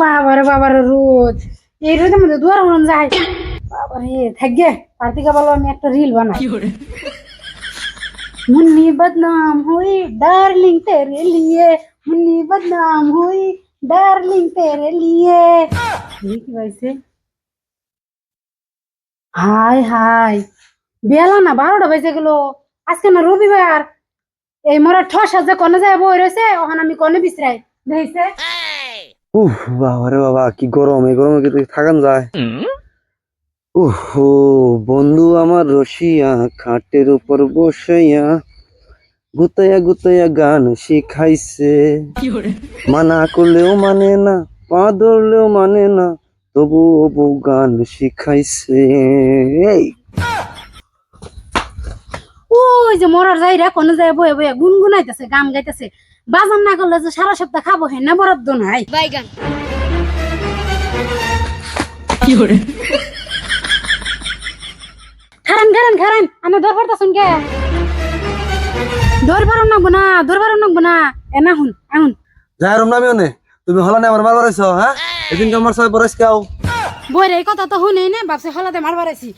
বাবারে বাবারে রোদ। এই রোদের মধ্যে দুয়ার হরণ যায়। বাবারে থাকবে পার্থিকা বলো আমি একটা রিল বানাই। মুন্নি বদনাম হই ডার্লিং তেরে লিয়ে। মুন্নি বদনাম হই ডার্লিং তেরে লিয়ে। কি বাইছে হাই হাই। বেলা না বারোটা বেজে গেল। আজকে না রবিবার। এই মোরা ঠসা যে কনে যায় বই রয়েছে ওখানে আমি কনে বিচরাই দেখছে? উফ বাবা রে বাবা কি গরম এই গরমে কি থাকান যায়? উহ বন্ধু আমার রসিয়া খাটের উপর বসাইয়া গুতাইয়া গুতাইয়া গান শিখাইছে। মানা করলেও মানে না পা ধরলেও মানে না তবু বউ গান শিখাইছে। এই। ওই যে মরার যাই রে কোনে যায় বয়ে বয়ে গুনগুনাইতেছে গান গাইতেছে। বাজার না করলে যে সারা সপ্তাহ খাব হে না বরাদ্দ নাই। বাইগান। খারান খারান খারান আমি দর পারতাছুন কে? দর পারো নাকবো না দর পারো নাকবো না। এনা হুন আহুন যাই রম নামিও নে। তুমি হলা আমার মারবার হ্যাঁ আমার সবাই বইরে এই কথা তো শুনে নে মারবার আইছি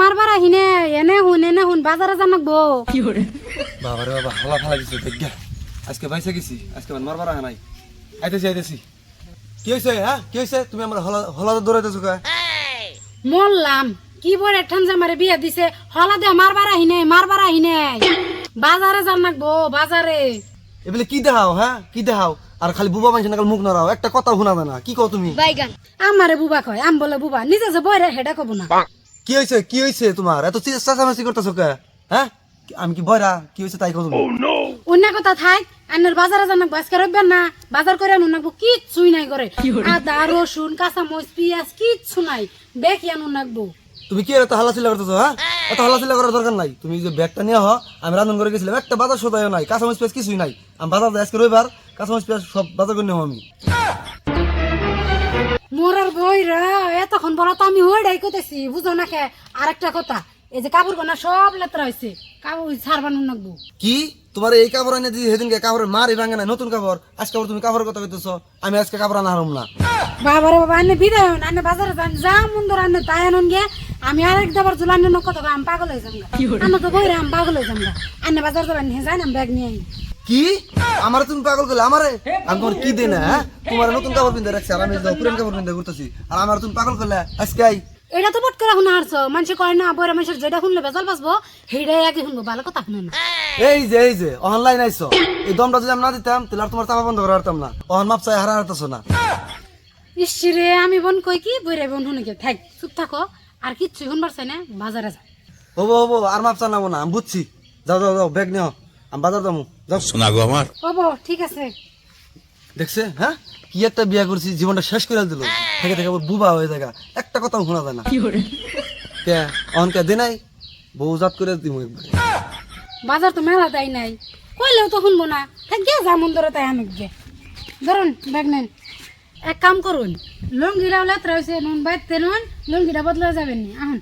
মারবার আহিনে এনে হুন এনে হুন বাজারে জানাকবো বাবা রে বাবা হলা ফালা দিছো দেখ আজকে বাইসে গেছি আজকে আমার মারবার আহা নাই। আইতেছি আইতেছি। কি হয়েছে হ্যাঁ? কি হয়েছে তুমি আমার হলা হলা দৌড়াইতেছো কা? মরলাম। কি বলে ঠান্জা মারে বিয়া দিছে। হলাদে মারবার আহিনে মারবার আহিনে বাজারে জানাকবো বাজারে। এবেলে কি দেখাও হ্যাঁ? কি দেখাও? আর খালি বুবা মানুষ নাকাল মুখ নড়াও? একটা কথা শোনা না। কি কও তুমি? বাইগান আমারে বুবা কয় আম বলে বুবা। নিজে যে বইরে হেডা কব না। কি হয়েছে কি হয়েছে তোমার? এত চেঁচামেচি করতেছো কে? হ্যাঁ? আমি কি বয়রা কি হয়েছে তাই কও তুমি? অন্য কথা থাক আন্নার বাজারে জানাকবো আজকে রবিবার না বাজার করে আনুন নাকবো কিচ্ছুই নাই করে আদা রসুন কাঁচা মরিচ পিঁয়াজ কিচ্ছু নাই। দেখি আনুন নাকবো। তুমি কি এত হাল্লাচিল্লা করতেছো হ্যাঁ? এত হাল্লাচিল্লা করার দরকার নাই। তুমি যে ব্যাগটা নিয়ে হ আমি রান্ধন করে গেছিলাম একটা বাজার সদায় নাই কাঁচামরিচ পেঁয়াজ কিছুই নাই। আমি বাজার আজকে রবিবার কাঁচামরিচ পেঁয়াজ সব বাজার করে নেব আমি। মোরার বইরা এতক্ষণ বলা তো আমি ওইটাই কইতেছি বুঝো না খে আরেকটা কথা এই যে কাপড় কোনা সব লেত্রা হয়েছে কাপড় ছাড়বানুন নাকবো। কি? তোমার এই কাপড় এনে দিয়ে সেদিনকে কাপড়ের মারি ভাঙে না নতুন কাপড়। আজকে আবার তুমি কাপড়ের কথা কইতেছো আমি আজকে কাপড় আনা হারম না। বাবারে বাবা আনে বিদায় হন আনে বাজারে যান যা মুন্দর আনে তাই আনুন গে। আমি আরেক দাবার জুলান ন কত আমি পাগল হয়ে যাম আমি তো বইরা আমি পাগল হয়ে যাম আনে বাজার যাবেন হে যাই না ব্যাগ নিয়ে আই কি? আমার তুমি পাগল করলে আমারে? আমি তোমার কি দেই না হ্যাঁ? তোমার নতুন কাপড় পিন্ধে রাখছি আর আমি যাও পুরান কাপড় পিন্ধে ঘুরতেছি। আর আমার তুমি পাগল করলে আজকে আই। এটা তো পট করে শুনে হারছ মানুষে কয় না বইরা মানুষের যেটা শুনলে বেজাল বাসবো সেইটাই আগে শুনব ভালো কথা শুনে না। এই যে এই যে অনলাইন আইছো এই দমটা যদি আমি না দিতাম তাহলে আর তোমার চাপা বন্ধ করে পারতাম না। অহন মাপ চাই হারা হারতেছো না। ইসরে আমি বোন কই কি বইরা বোন শুনে গে থাক চুপ থাকো আর কিচ্ছু শুনবার চাই না বাজারে যা। হব হব আর মাপ চানাবো না আমি বুঝছি যাও যাও যাও ব্যাগ নিও আমি বাজার যাব যাও। শোনা গো আমার বাবু ঠিক আছে। দেখছে হ্যাঁ? কি একটা বিয়া করছি জীবনটা শেষ করে দিল। থেকে থেকে আবার বুবা হয়ে থাকা একটা কথাও শোনা যায় না। কে অনকে দে নাই? বউ জাত করে দিব একবার। বাজার তো মেলা তাই নাই। কইলেও তো শুনব না। থাক গে যা মন ধরে তাই আনুক গে। ধরুন ব্যাগ নেন। এক কাম করুন লুঙ্গিটা লেত্রা হয়েছে নুন বাইতে নুন লুঙ্গিটা বদলে যাবেন নি। আহুন।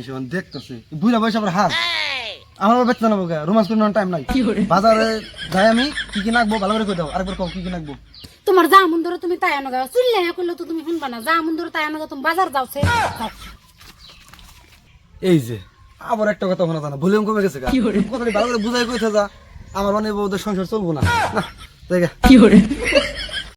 এখন দেখতেছে। বুড়া বয়স আবার হাত আমার বেচতে নেব রোমান্স করে টাইম নাই। বাজারে যাই আমি কি কি নাকবো ভালো করে কই দাও। আরেকবার কও কি কি নাকবো? তোমার যা মন ধরে তুমি তাই আনো গা। চুললে করলে তো তুমি শুনবা না। যা মন ধরে তাই আনো গা তুমি বাজার যাও সে। এই যে। আবার একটা কথা শোনা জানা ভলিউম কমে গেছে গা। কথাটি ভালো করে বুঝাই কইতে যা আমার মানে বউদের সংসার চলবো না। না দেখা